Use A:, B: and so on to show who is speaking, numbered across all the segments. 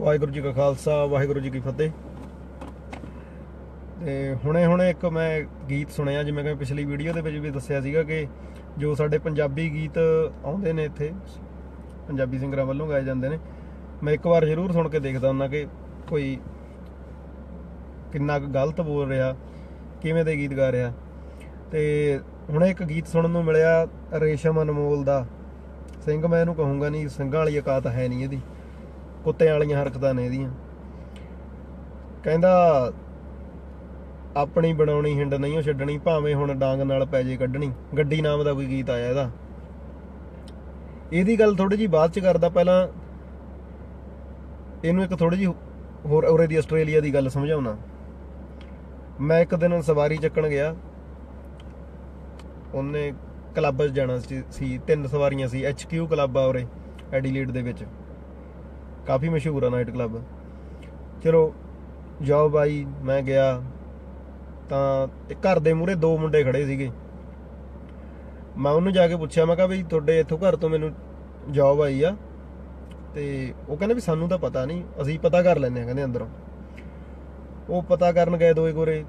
A: ਵਾਹਿਗੁਰੂ ਜੀ ਕਾ ਖਾਲਸਾ, ਵਾਹਿਗੁਰੂ ਜੀ ਕੀ ਫਤਿਹ। ਤੇ ਹੁਣੇ ਹੁਣੇ ਇੱਕ ਮੈਂ ਗੀਤ ਸੁਣਿਆ, ਜਿਵੇਂ ਕਿ ਪਿਛਲੀ ਵੀਡੀਓ ਦੇ ਵਿੱਚ ਵੀ ਦੱਸਿਆ ਸੀਗਾ ਕਿ ਜੋ ਸਾਡੇ ਪੰਜਾਬੀ ਗੀਤ ਆਉਂਦੇ ਨੇ ਇੱਥੇ, ਪੰਜਾਬੀ ਸਿੰਗਰਾਂ ਵੱਲੋਂ ਗਾਏ ਜਾਂਦੇ ਨੇ, ਮੈਂ ਇੱਕ ਵਾਰ ਜ਼ਰੂਰ ਸੁਣ ਕੇ ਦੇਖਦਾ ਹੁੰਦਾ ਕਿ ਕੋਈ ਕਿੰਨਾ ਕੁ ਗਲਤ ਬੋਲ ਰਿਹਾ, ਕਿਵੇਂ ਦੇ ਗੀਤ ਗਾ ਰਿਹਾ। ਤੇ ਹੁਣੇ ਇੱਕ ਗੀਤ ਸੁਣਨ ਨੂੰ ਮਿਲਿਆ ਰੇਸ਼ਮ ਅਨਮੋਲ ਦਾ। ਸਿੰਘ ਮੈਂ ਇਹਨੂੰ ਕਹੂੰਗਾ ਨਹੀਂ, ਸਿੰਘਾਂ ਵਾਲੀ ਔਕਾਤ ਹੈ ਨਹੀਂ ਇਹਦੀ। ਕੁੱਤਿਆਂ ਵਾਲੀਆਂ ਹਰਕਤਾਂ ਨੇ ਇਹਦੀਆਂ। ਕਹਿੰਦਾ, ਆਪਣੀ ਬਣਾਉਣੀ ਹਿੰਡ ਨਹੀਂ, ਉਹ ਛੱਡਣੀ, ਭਾਵੇਂ ਹੁਣ ਡਾਂਗ ਨਾਲ ਪੈ ਜੇ ਕੱਢਣੀ। ਗੱਡੀ ਨਾਮ ਦਾ ਕੋਈ ਗੀਤ ਆਇਆ ਇਹਦਾ। ਇਹਦੀ ਗੱਲ ਥੋੜੀ ਜੀ ਬਾਅਦ ਚ ਕਰਦਾ, ਪਹਿਲਾਂ ਇਹਨੂੰ ਇੱਕ ਥੋੜੀ ਜੀ ਹੋਰ ਉਰੇ ਦੀ ਆਸਟ੍ਰੇਲੀਆ ਦੀ ਗੱਲ ਸਮਝਾਉਣਾ। ਮੈਂ ਇੱਕ ਦਿਨ ਸਵਾਰੀ ਚੱਕਣ ਗਿਆ। ਉਹਨੇ ਕਲੱਬ 'ਚ ਜਾਣਾ ਸੀ- ਤਿੰਨ ਸਵਾਰੀਆਂ ਸੀ HQ ਕਲੱਬ ਆ ਉਰੇ ਐਡੀਲੇਡ ਦੇ ਵਿੱਚ। ਕਾਫੀ ਮਸ਼ਹੂਰ ਆ ਨਾਈਟ ਕਲੱਬ। ਚਲੋ, ਜਾਓ ਬਾਈ, ਮੈਂ ਗਿਆ। ਤਾਂ ਘਰ ਦੇ ਮੂਹਰੇ ਦੋ ਮੁੰਡੇ ਖੜੇ ਸੀਗੇ। ਮੈਂ ਉਹਨੂੰ ਜਾ ਕੇ ਪੁੱਛਿਆ, ਮੈਂ ਕਿਹਾ ਵੀ ਤੁਹਾਡੇ ਇੱਥੋਂ ਘਰ ਤੋਂ ਮੈਨੂੰ ਜੌਬ ਆਈ ਆ। ਤੇ ਉਹ ਕਹਿੰਦੇ ਵੀ ਸਾਨੂੰ ਤਾਂ ਪਤਾ ਨਹੀਂ, ਅਸੀਂ ਪਤਾ ਕਰ ਲੈਂਦੇ ਆ ਕਹਿੰਦੇ ਅੰਦਰੋਂ। ਉਹ ਪਤਾ ਕਰਨ ਗਏ ਦੋਏ ਗੋਰੇ।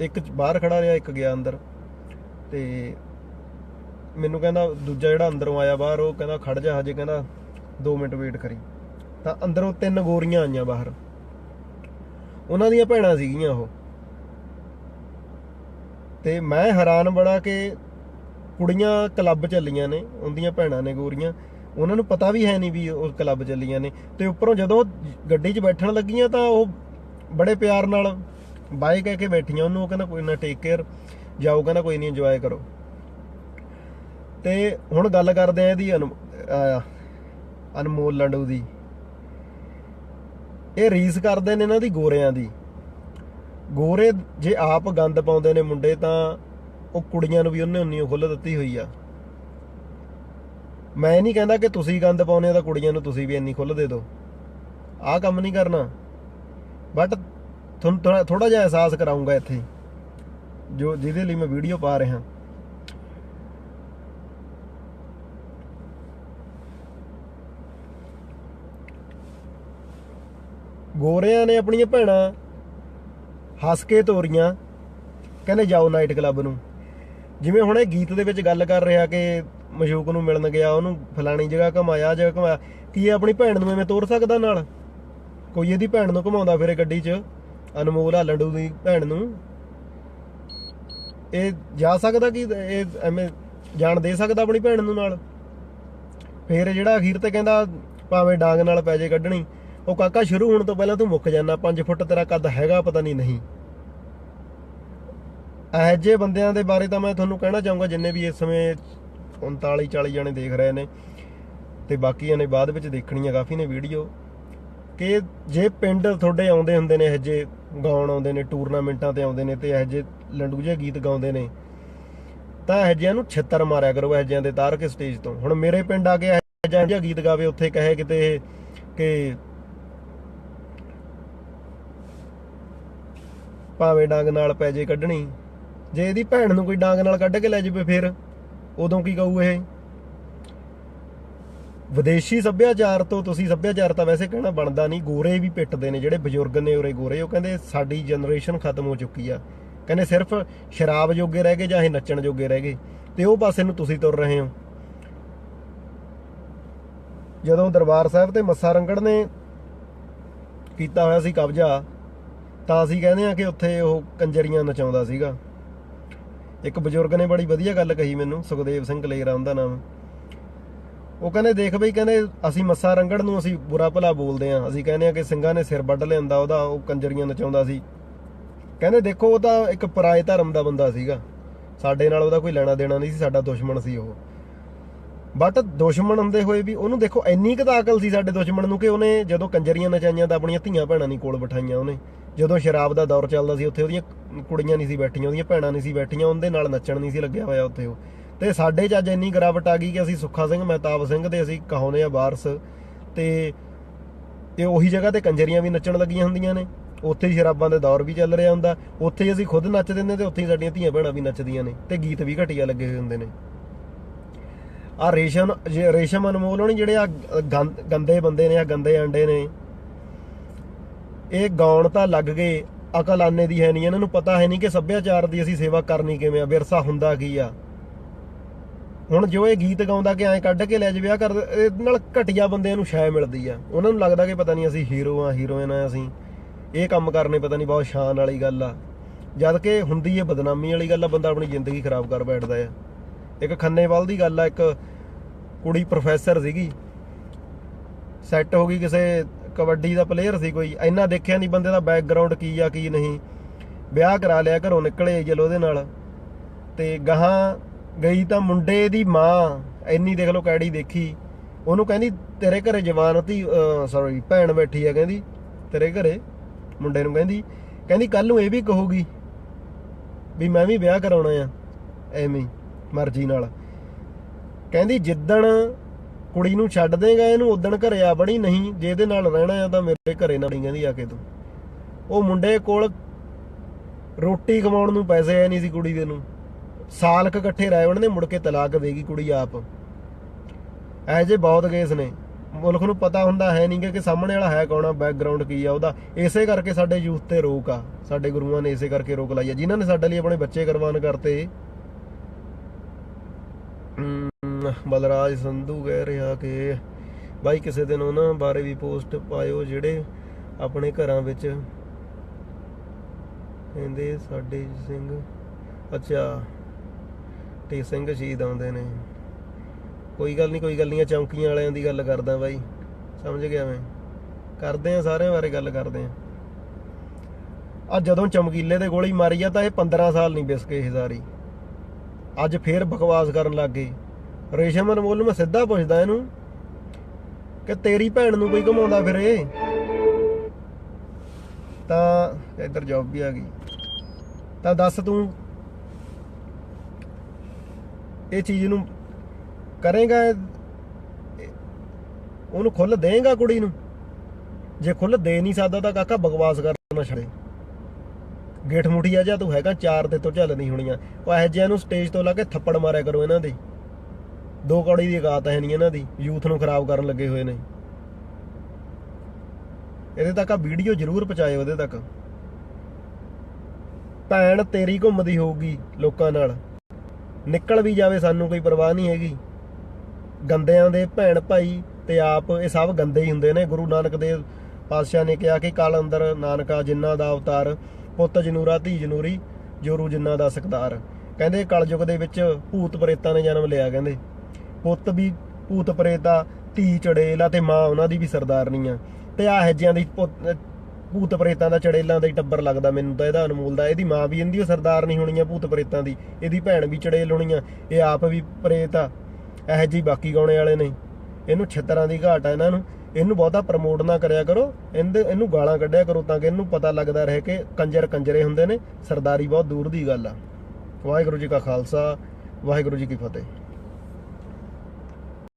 A: ਇੱਕ ਬਾਹਰ ਖੜਾ ਰਿਹਾ, ਇੱਕ ਗਿਆ ਅੰਦਰ। ਤੇ ਮੈਨੂੰ ਕਹਿੰਦਾ, ਦੂਜਾ ਜਿਹੜਾ ਅੰਦਰੋਂ ਆਇਆ ਬਾਹਰ, ਉਹ ਕਹਿੰਦਾ, ਖੜ ਜਾ ਹਜੇ, ਕਹਿੰਦਾ 2 ਮਿੰਟ ਵੇਟ ਕਰੀ। ਤਾਂ ਅੰਦਰੋਂ ਤਿੰਨ ਗੋਰੀਆਂ ਆਈਆਂ ਬਾਹਰ। ਉਹਨਾਂ ਦੀਆਂ ਭੈਣਾਂ ਸੀਗੀਆਂ ਉਹ। ਤੇ ਮੈਂ ਹੈਰਾਨ ਬੜਾ ਕਿ ਕੁੜੀਆਂ ਕਲੱਬ ਚੱਲੀਆਂ ਨੇ, ਉਹਦੀਆਂ ਭੈਣਾਂ ਨੇ ਗੋਰੀਆਂ। ਉਹਨਾਂ ਨੂੰ ਪਤਾ ਵੀ ਹੈ ਨਹੀਂ ਵੀ ਉਹ ਕਲੱਬ ਚੱਲੀਆਂ ਨੇ। ਤੇ ਉੱਪਰੋਂ ਜਦੋਂ ਗੱਡੀ 'ਚ ਬੈਠਣ ਲੱਗੀਆਂ ਤਾਂ ਉਹ ਬੜੇ ਪਿਆਰ ਨਾਲ ਬਾਏ ਕਹਿ ਕੇ ਬੈਠੀਆਂ। ਉਹਨੂੰ ਉਹ ਕਹਿੰਦਾ, ਕੋਈ ਨਾ ਟੇਕ ਕੇਅਰ ਜਾਓ, ਕਹਿੰਦਾ, ਕੋਈ ਨਹੀਂ ਇੰਜੋਏ ਕਰੋ। ਤੇ ਹੁਣ ਗੱਲ ਕਰਦੇ ਆ ਇਹਦੀ ਅਨੁ- ਅਨਮੋਲ ਲੰਡੂ ਦੀ। ਇਹ ਰੀਸ ਕਰਦੇ ਨੇ ਇਹਨਾਂ ਦੀ ਗੋਰਿਆਂ ਦੀ। ਗੋਰੇ ਜੇ ਆਪ ਗੰਦ ਪਾਉਂਦੇ ਨੇ ਮੁੰਡੇ ਤਾਂ ਉਹ ਕੁੜੀਆਂ ਨੂੰ ਵੀ ਉਹਨੇ ਉਨੀ ਖੁੱਲ ਦਿੱਤੀ ਹੋਈ ਆ। ਮੈਂ ਨਹੀਂ ਕਹਿੰਦਾ ਕਿ ਤੁਸੀਂ ਗੰਦ ਪਾਉਨੇ ਹੋ ਤਾਂ ਕੁੜੀਆਂ ਨੂੰ ਤੁਸੀਂ ਵੀ ਇੰਨੀ ਖੁੱਲ ਦੇ ਦਿਓ। ਆਹ ਕੰਮ ਨਹੀਂ ਕਰਨਾ। ਬਟ ਤੁਹਾਨੂੰ ਥੋੜਾ ਜਿਹਾ ਅਹਿਸਾਸ ਕਰਾਉਂਗਾ ਇੱਥੇ। ਜੋ ਜਿਹਦੇ ਲਈ ਮੈਂ ਵੀਡੀਓ ਪਾ ਰਿਹਾ। ਗੋਰਿਆਂ ਨੇ ਆਪਣੀਆਂ ਭੈਣਾਂ ਹੱਸ ਕੇ ਤੋਰੀਆਂ, ਕਹਿੰਦੇ ਜਾਓ ਨਾਈਟ ਕਲੱਬ ਨੂੰ। ਜਿਵੇਂ ਹੁਣ ਇਹ ਗੀਤ ਦੇ ਵਿੱਚ ਗੱਲ ਕਰ ਰਿਹਾ ਕਿ ਮਸ਼ੂਕ ਨੂੰ ਮਿਲਣ ਗਿਆ, ਉਹਨੂੰ ਫਲਾਣੀ ਜਗ੍ਹਾ ਘਮਾਇਆ ਜਗ੍ਹਾ ਘਮਾਇਆ, ਕੀ ਇਹ ਆਪਣੀ ਭੈਣ ਨੂੰ ਐਵੇਂ ਤੋਰ ਸਕਦਾ ਨਾਲ? ਕੋਈ ਇਹਦੀ ਭੈਣ ਨੂੰ ਘਮਾਉਂਦਾ ਫਿਰੇ ਗੱਡੀ 'ਚ, ਅਨਮੋਲ ਆ ਹਾਲੰਡੂ ਦੀ ਭੈਣ ਨੂੰ। ਇਹ ਜਾ ਸਕਦਾ ਕਿ ਇਹ ਐਵੇਂ ਜਾਣ ਦੇ ਸਕਦਾ ਆਪਣੀ ਭੈਣ ਨੂੰ ਨਾਲ? ਫੇਰ ਜਿਹੜਾ ਅਖੀਰ ਤੇ ਕਹਿੰਦਾ ਭਾਵੇਂ ਡਾਂਗ ਨਾਲ ਪੈ ਜੇ ਕੱਢਣੀ ਉਹ ਕਾਕਾ ਸ਼ੁਰੂ ਹੋਣ ਤੋਂ ਪਹਿਲਾਂ ਤੂੰ ਮੁੱਕ ਜਾਣਾ 5 ਫੁੱਟ ਤੇਰਾ ਕੱਦ ਹੈਗਾ, ਪਤਾ ਨਹੀਂ ਨਹੀਂ। ਇਹੋ ਜਿਹੇ ਬੰਦਿਆਂ ਦੇ ਬਾਰੇ ਤਾਂ ਮੈਂ ਤੁਹਾਨੂੰ ਕਹਿਣਾ ਚਾਹੂੰਗਾ, ਜਿੰਨੇ ਵੀ ਇਸ ਸਮੇਂ 39 40 ਜਣੇ ਦੇਖ ਰਹੇ ਨੇ, ਤੇ ਬਾਕੀਆਂ ਨੇ ਬਾਅਦ ਵਿੱਚ ਦੇਖਣੀਆਂ ਕਾਫੀ ਨੇ ਵੀਡੀਓ। ਕਿ ਜੇ ਪਿੰਡ ਤੁਹਾਡੇ ਆਉਂਦੇ ਹੁੰਦੇ ਨੇ, ਇਹੋ ਜਿਹੇ ਗਾਉਣ ਆਉਂਦੇ ਨੇ, ਟੂਰਨਾਮੈਂਟਾਂ ਤੇ ਆਉਂਦੇ ਨੇ, ਤੇ ਇਹੋ ਜਿਹੇ ਲੰਡੂ ਜਿਹੇ ਗੀਤ ਗਾਉਂਦੇ ਨੇ, ਤਾਂ ਇਹੋ ਜਿਹਿਆਂ ਨੂੰ ਛਿੱਤਰ ਮਾਰਿਆ ਕਰੋ, ਇਹੋ ਜਿਹਿਆਂ ਦੇ ਤਾਰ ਕੇ ਸਟੇਜ ਤੋਂ। ਹੁਣ ਮੇਰੇ ਪਿੰਡ ਆ ਕੇ ਇਹੋ ਜਿਹਾ ਗੀਤ ਗਾਵੇ, ਉੱਥੇ ਕਹੇ ਕਿਤੇ ਕਿ ਭਾਵੇਂ ਡਾਂਗ ਨਾਲ ਪੈ ਜੇ ਕੱਢਣੀ। ਜੇ ਇਹਦੀ ਭੈਣ ਨੂੰ ਕੋਈ ਡਾਂਗ ਨਾਲ ਕੱਢ ਕੇ ਲੈ ਜਾਵੇ ਫਿਰ, ਉਦੋਂ ਕੀ ਕਹੂ ਇਹ? ਵਿਦੇਸ਼ੀ ਸੱਭਿਆਚਾਰ ਤੋਂ ਤੁਸੀਂ ਸੱਭਿਆਚਾਰ ਤਾਂ ਵੈਸੇ ਕਹਿਣਾ ਬਣਦਾ ਨਹੀਂ, ਗੋਰੇ ਵੀ ਪਿੱਟਦੇ ਨੇ ਜਿਹੜੇ ਬਜ਼ੁਰਗ ਨੇ ਉਰੇ ਗੋਰੇ, ਉਹ ਕਹਿੰਦੇ ਸਾਡੀ ਜਨਰੇਸ਼ਨ ਖਤਮ ਹੋ ਚੁੱਕੀ ਆ। ਕਹਿੰਦੇ ਸਿਰਫ ਸ਼ਰਾਬ ਜੋਗੇ ਰਹਿ ਗਏ ਜਾਂ ਇਹ ਨੱਚਣ ਜੋਗੇ ਰਹਿ ਗਏ, ਤੇ ਉਹ ਪਾਸੇ ਨੂੰ ਤੁਸੀਂ ਤੁਰ ਰਹੇ ਹੋ। ਜਦੋਂ ਦਰਬਾਰ ਸਾਹਿਬ ਤੇ ਮੱਸਾ ਰੰਗੜ ਨੇ ਕੀਤਾ ਹੋਇਆ ਸੀ ਕਬਜ਼ਾ ਤਾਂ ਅਸੀਂ ਕਹਿੰਦੇ ਆ ਕਿ ਉੱਥੇ ਉਹ ਕੰਜਰੀਆਂ ਨਚਾਉਂਦਾ ਸੀਗਾ। ਇੱਕ ਬਜ਼ੁਰਗ ਨੇ ਬੜੀ ਵਧੀਆ ਗੱਲ ਕਹੀ ਮੈਨੂੰ, ਸੁਖਦੇਵ ਸਿੰਘ ਕਲੇਰਾ ਉਹਦਾ ਨਾਮ। ਉਹ ਕਹਿੰਦੇ, ਦੇਖ ਬਈ, ਕਹਿੰਦੇ ਅਸੀਂ ਮੱਸਾ ਰੰਗੜ ਨੂੰ ਅਸੀਂ ਬੁਰਾ ਭਲਾ ਬੋਲਦੇ ਆ ਅਸੀਂ ਕਹਿੰਦੇ ਆ ਕਿ ਸਿੰਘਾਂ ਨੇ ਸਿਰ ਵੱਢ ਲਿਆਂਦਾ, ਉਹਦਾ ਉਹ ਕੰਜਰੀਆਂ ਨਚਾਉਂਦਾ ਸੀ। ਕਹਿੰਦੇ, ਦੇਖੋ, ਉਹ ਤਾਂ ਇੱਕ ਪਰਾਏ ਧਰਮ ਦਾ ਬੰਦਾ ਸੀਗਾ। ਸਾਡੇ ਨਾਲ ਉਹਦਾ ਕੋਈ ਲੈਣਾ ਦੇਣਾ ਨਹੀਂ ਸੀ, ਸਾਡਾ ਦੁਸ਼ਮਣ ਸੀ ਉਹ। ਬਟ ਦੁਸ਼ਮਣ ਹੁੰਦੇ ਹੋਏ ਵੀ ਉਹਨੂੰ ਦੇਖੋ, ਇੰਨੀ ਕੁ ਤਾਂ ਅਕਲ ਸੀ ਸਾਡੇ ਦੁਸ਼ਮਣ ਨੂੰ ਕਿ ਉਹਨੇ ਜਦੋਂ ਕੰਜਰੀਆਂ ਨਚਾਈਆਂ ਤਾਂ ਆਪਣੀਆਂ ਧੀਆਂ ਭੈਣਾਂ ਨਹੀਂ ਕੋਲ ਬਿਠਾਈਆਂ ਉਹਨੇ। ਜਦੋਂ ਸ਼ਰਾਬ ਦਾ ਦੌਰ ਚੱਲਦਾ ਸੀ, ਉੱਥੇ ਉਹਦੀਆਂ ਕੁੜੀਆਂ ਨਹੀਂ ਸੀ ਬੈਠੀਆਂ, ਉਹਦੀਆਂ ਭੈਣਾਂ ਨਹੀਂ ਸੀ ਬੈਠੀਆਂ, ਉਹਦੇ ਨਾਲ ਨੱਚਣ ਨਹੀਂ ਸੀ ਲੱਗਿਆ ਹੋਇਆ ਉੱਥੇ ਉਹ। ਤੇ ਸਾਡੇ ਚ ਅੱਜ ਇੰਨੀ ਗਰਾਵਟ ਆ ਗਈ ਕਿ ਅਸੀਂ ਸੁੱਖਾ ਸਿੰਘ, ਮਹਿਤਾਬ ਸਿੰਘ ਦੇ ਅਸੀਂ ਕਹਾਉਨੇ ਆ ਵਾਰਸ। ਤੇ ਤੇ ਉਹੀ ਜਗ੍ਹਾ ਤੇ ਕੰਜਰੀਆਂ ਵੀ ਨੱਚਣ ਲੱਗੀਆਂ ਹੁੰਦੀਆਂ ਨੇ। ਉੱਥੇ ਹੀ ਸ਼ਰਾਬਾਂ ਦੇ ਦੌਰ ਵੀ ਚੱਲ ਰਿਹਾ ਹੁੰਦਾ। ਉੱਥੇ ਅਸੀਂ ਖੁਦ ਨੱਚ ਦਿੰਦੇ ਤੇ ਉੱਥੇ ਹੀ ਸਾਡੀਆਂ ਧੀਆਂ ਭੈਣਾਂ ਵੀ ਨੱਚਦੀਆਂ ਨੇ ਤੇ ਗੀਤ ਵੀ ਘਟੀਆ ਲੱਗੇ ਹੋਏ ਹੁੰਦੇ ਨੇ। ਆ ਰੇਸ਼ਮ ਰੇਸ਼ਮ ਅਨਮੋਲ ਹੋਣੀ ਜਿਹੜੇ ਆ ਗੰਦ- ਗੰਦੇ ਬੰਦੇ ਨੇ ਆ ਗੰਦੇ ਅੰਡੇ ਨੇ ਇਹ ਗਾਉਣ ਤਾਂ ਲੱਗ ਗਏ, ਅਕਲ ਆਨੇ ਦੀ ਹੈ ਨਹੀਂ, ਇਹਨਾਂ ਨੂੰ ਪਤਾ ਹੈ ਨਹੀਂ ਕਿ ਸੱਭਿਆਚਾਰ ਦੀ ਅਸੀਂ ਸੇਵਾ ਕਰਨੀ ਕਿਵੇਂ ਆ, ਵਿਰਸਾ ਹੁੰਦਾ ਕੀ ਆ। ਹੁਣ ਜੋ ਇਹ ਗੀਤ ਗਾਉਂਦਾ ਕਿ ਐਂ ਕੱਢ ਕੇ ਲੈ ਜਵੇ ਆ ਕਰ ਇਹਦੇ ਨਾਲ ਘਟੀਆ ਬੰਦਿਆਂ ਨੂੰ ਸ਼ਾਇ ਮਿਲਦੀ ਆ। ਉਹਨਾਂ ਨੂੰ ਲੱਗਦਾ ਕਿ ਪਤਾ ਨਹੀਂ ਅਸੀਂ ਹੀਰੋ ਆ ਹੀਰੋਇਨ ਆ ਅਸੀਂ। ਇਹ ਕੰਮ ਕਰਨੇ ਪਤਾ ਨਹੀਂ ਬਹੁਤ ਸ਼ਾਨ ਵਾਲੀ ਗੱਲ ਆ। ਜਦ ਕਿ ਹੁੰਦੀ ਇਹ ਬਦਨਾਮੀ ਵਾਲੀ ਗੱਲ ਆ, ਬੰਦਾ ਆਪਣੀ ਜ਼ਿੰਦਗੀ ਖਰਾਬ ਕਰ ਬੈਠਦਾ ਆ। ਇੱਕ ਖੰਨੇਵਾਲ ਦੀ ਗੱਲ ਆ, ਇੱਕ ਕੁੜੀ ਪ੍ਰੋਫੈਸਰ ਸੀਗੀ। ਸੈੱਟ ਹੋ ਗਈ ਕਿਸੇ ਕਬੱਡੀ ਦਾ ਪਲੇਅਰ ਸੀ ਕੋਈ, ਇੰਨਾ ਦੇਖਿਆ ਨਹੀਂ ਬੰਦੇ ਦਾ ਬੈਕਗ੍ਰਾਉਂਡ ਕੀ ਆ, ਕੀ ਨਹੀਂ। ਵਿਆਹ ਕਰਾ ਲਿਆ, ਘਰੋਂ ਨਿਕਲੇ ਚਲੋ ਉਹਦੇ ਨਾਲ। ਤੇ ਗਾਹਾਂ ਗਈ ਤਾਂ ਮੁੰਡੇ ਦੀ ਮਾਂ, ਇੰਨੀ ਦੇਖ ਲਓ ਕੈੜੀ ਦੇਖੀ। ਉਹਨੂੰ ਕਹਿੰਦੀ, ਤੇਰੇ ਘਰੇ ਜਵਾਨ ਤੀ ਸੌਰੀ ਭੈਣ ਬੈਠੀ ਆ, ਕਹਿੰਦੀ। ਤੇਰੇ ਘਰੇ? ਮੁੰਡੇ ਨੂੰ ਕਹਿੰਦੀ। ਕਹਿੰਦੀ ਕੱਲ ਨੂੰ ਇਹ ਵੀ ਕਹੂਗੀ ਵੀ ਮੈਂ ਵੀ ਵਿਆਹ ਕਰਾਉਣਾ ਆ, ਐਵੇਂ ਮਰਜ਼ੀ ਨਾਲ। ਕਹਿੰਦੀ, ਜਿੱਦਣ ਕੁੜੀ ਨੂੰ ਛੱਡ ਦੇਗਾ, ਇਹਨੂੰ ਉਦਣ ਘਰੇ ਆ ਬੜੀ ਨਹੀਂ ਜੇ ਇਹਦੇ ਨਾਲ ਰਹਿਣਾ ਆ ਤਾਂ ਮੇਰੇ ਘਰੇ ਨਾ ਬਣੀ ਕਹਿੰਦੀ ਆ ਕੇ ਤੂੰ। ਉਹ ਮੁੰਡੇ ਕੋਲ ਰੋਟੀ ਕਮਾਉਣ ਨੂੰ ਪੈਸੇ ਐ ਨਹੀਂ ਸੀ ਕੁੜੀ ਦੇ ਨੂੰ। ਸਾਲ ਕੁ ਇਕੱਠੇ ਰਹੇ ਉਹਨਾਂ ਨੇ ਮੁੜ ਕੇ ਤਲਾਕ ਦੇਗੀ ਕੁੜੀ ਆਪ। ਐ ਜੇ ਬਹੁਤ ਕੇਸ ਨੇ। ਮੁਲਕ ਨੂੰ ਪਤਾ ਹੁੰਦਾ ਹੈ ਨਹੀਂ ਕਿ ਸਾਹਮਣੇ ਵਾਲਾ ਹੈ ਕੌਣ ਆ ਬੈਕਗ੍ਰਾਉਂਡ ਕੀ ਆ ਉਹਦਾ। ਇਸੇ ਕਰਕੇ ਸਾਡੇ ਯੂਥ ਤੇ ਰੋਕ ਆ। ਸਾਡੇ ਗੁਰੂਆਂ ਨੇ ਇਸੇ ਕਰਕੇ ਰੋਕ ਲਾਈ ਆ। ਜਿਨ੍ਹਾਂ ਨੇ ਸਾਡੇ ਲਈ ਆਪਣੇ ਬੱਚੇ ਕੁਰਬਾਨ ਕਰਤੇ ਬਲਰਾਜ ਸੰਧੂ ਕਹਿ ਰਿਹਾ ਕਿ ਬਾਈ ਕਿਸੇ ਦਿਨ ਉਹਨਾਂ ਬਾਰੇ ਵੀ ਪੋਸਟ ਪਾਇਓ ਜਿਹੜੇ ਆਪਣੇ ਘਰਾਂ ਵਿੱਚ ਕਹਿੰਦੇ ਸਾਡੇ ਸਿੰਘ, ਅੱਛਾ, ਤੇ ਸਿੰਘ ਸ਼ਹੀਦ ਆਉਂਦੇ ਨੇ। ਕੋਈ ਗੱਲ ਨਹੀਂ, ਕੋਈ ਗੱਲ ਨਹੀਂ ਆ ਚੌਂਕੀਆਂ ਵਾਲਿਆਂ ਦੀ ਗੱਲ ਕਰਦਾ ਬਾਈ। ਸਮਝ ਗਿਆ ਮੈਂ? ਕਰਦੇ ਆ ਸਾਰਿਆਂ ਬਾਰੇ ਗੱਲ ਕਰਦੇ ਆ ਆ ਜਦੋਂ ਚਮਕੀਲੇ ਦੇ ਗੋਲੀ ਮਾਰੀ ਆ, ਤਾਂ ਇਹ 15 ਸਾਲ ਨਹੀਂ ਬਿਸਕੇ ਹਜ਼ਾਰੀ ਅੱਜ ਫੇਰ ਬਕਵਾਸ ਕਰਨ ਲੱਗ ਗਏ। ਰੇਸ਼ਮ ਅਨਮੋਲ ਮੈਂ ਸਿੱਧਾ ਪੁੱਛਦਾ ਇਹਨੂੰ ਕਿ ਤੇਰੀ ਭੈਣ ਨੂੰ ਕੋਈ ਘਮਾਉਂਦਾ ਫਿਰੇ? ਤਾਂ ਇੱਧਰ ਜੌਬ ਵੀ ਆ ਗਈ। ਤਾਂ ਦੱਸ ਤੂੰ, ਇਹ ਚੀਜ਼ ਨੂੰ ਕਰੇਗਾ? ਉਹਨੂੰ ਖੁੱਲ ਦੇਗਾ ਕੁੜੀ ਨੂੰ? ਜੇ ਖੁੱਲ ਦੇ ਨਹੀਂ ਸਕਦਾ ਤਾਂ ਕਾਕਾ ਬਕਵਾਸ ਕਰਨਾ ਛੱਡੇ। ਗੇਠ ਮੁਠੀਆ ਜਾਂ ਤੂੰ ਹੈਗਾ, ਚਾਰ ਤੇ ਤੋਂ ਝੱਲ ਨਹੀਂ ਹੋਣੀਆਂ। ਉਹ ਇਹੋ ਜਿਹਿਆਂ ਨੂੰ ਸਟੇਜ ਤੋਂ ਲਾ ਕੇ ਥੱਪੜ ਮਾਰਿਆ ਕਰੋ ਇਹਨਾਂ ਦੇ। ਦੋ ਕੌੜੀ ਦੀ ਔਕਾਤ ਹੈ ਨਹੀਂ ਇਹਨਾਂ ਦੀ, ਯੂਥ ਨੂੰ ਖਰਾਬ ਕਰਨ ਲੱਗੇ ਹੋਏ ਨੇ। ਇਹਦੇ ਤੱਕ ਆ ਵੀਡੀਓ ਜ਼ਰੂਰ ਪਹੁੰਚਾਇਓ ਉਹਦੇ ਤੱਕ। ਭੈਣ ਤੇਰੀ ਘੁੰਮਦੀ ਹੋਊਗੀ ਲੋਕਾਂ ਨਾਲ। ਨਿਕਲ ਵੀ ਜਾਵੇ ਸਾਨੂੰ ਕੋਈ ਪਰਵਾਹ ਨਹੀਂ ਹੈਗੀ। ਗੰਦਿਆਂ ਦੇ ਭੈਣ ਭਾਈ ਤੇ ਆਪ ਇਹ ਸਭ ਗੰਦੇ ਹੀ ਹੁੰਦੇ ਨੇ। ਗੁਰੂ ਨਾਨਕ ਦੇਵ ਪਾਤਸ਼ਾਹ ਨੇ ਕਿਹਾ ਕਿ ਕਾਲ ਅੰਦਰ ਨਾਨਕਾ ਜਿਨ੍ਹਾਂ ਦਾ ਅਵਤਾਰ, ਪੁੱਤ ਜਨੂਰਾ, ਧੀ ਜਨੂਰੀ, ਜੋਰੂ ਜਿਨ੍ਹਾਂ ਦਾ ਸਕਦਾਰ। ਕਹਿੰਦੇ ਕਲਯੁਗ ਦੇ ਵਿੱਚ ਭੂਤ ਪ੍ਰੇਤਾਂ ਨੇ ਜਨਮ ਲਿਆ, ਕਹਿੰਦੇ। ਪੁੱਤ ਵੀ, ਭੂਤ ਪ੍ਰੇਤਾ ਧੀ ਚੜੇਲਾ ਤੇ ਮਾਂ ਉਹਨਾਂ ਦੀ ਵੀ ਸਰਦਾਰਨੀ ਆ। ਤੇ ਆ ਹੈਜਿਆਂ ਦੀ ਪੁੱਤ- ਭੂਤ ਪ੍ਰੇਤਾਂ ਦਾ ਚੜੇਲਾਂ ਦਾ ਹੀ ਟੱਬਰ ਲੱਗਦਾ ਮੈਨੂੰ ਤਾਂ ਇਹਦਾ ਅਨਮੋਲ ਦਾ। ਇਹਦੀ ਮਾਂ ਵੀ ਇਹਦੀ ਸਰਦਾਰ ਨਹੀਂ ਹੋਣੀ ਆ ਭੂਤ ਪ੍ਰੇਤਾਂ ਦੀ। ਇਹਦੀ ਭੈਣ ਵੀ ਚੜੇਲ ਹੋਣੀ ਆ। ਇਹ ਆਪ ਵੀ ਪ੍ਰੇਤ ਆ। ਇਹੋ ਜਿਹੀ ਬਾਕੀ ਗਾਉਣੇ ਵਾਲੇ ਨੇ। ਇਹਨੂੰ ਛਿੱਤਰਾਂ ਦੀ ਘਾਟ ਆ ਇਹਨਾਂ ਨੂੰ। ਇਹਨੂੰ ਬਹੁਤਾ ਪ੍ਰਮੋਟ ਨਾ ਕਰਿਆ ਕਰੋ। ਇਹਦੇ, ਇਹਨੂੰ ਗਾਲਾਂ ਕੱਢਿਆ ਕਰੋ ਤਾਂ ਕਿ ਇਹਨੂੰ ਪਤਾ ਲੱਗਦਾ ਰਹੇ ਕਿ ਕੰਜਰ ਕੰਜਰੇ ਹੁੰਦੇ ਨੇ। ਸਰਦਾਰੀ ਬਹੁਤ ਦੂਰ ਦੀ ਗੱਲ ਆ। ਵਾਹਿਗੁਰੂ ਜੀ ਕਾ ਖਾਲਸਾ, ਵਾਹਿਗੁਰੂ ਜੀ ਕੀ ਫਤਿਹ।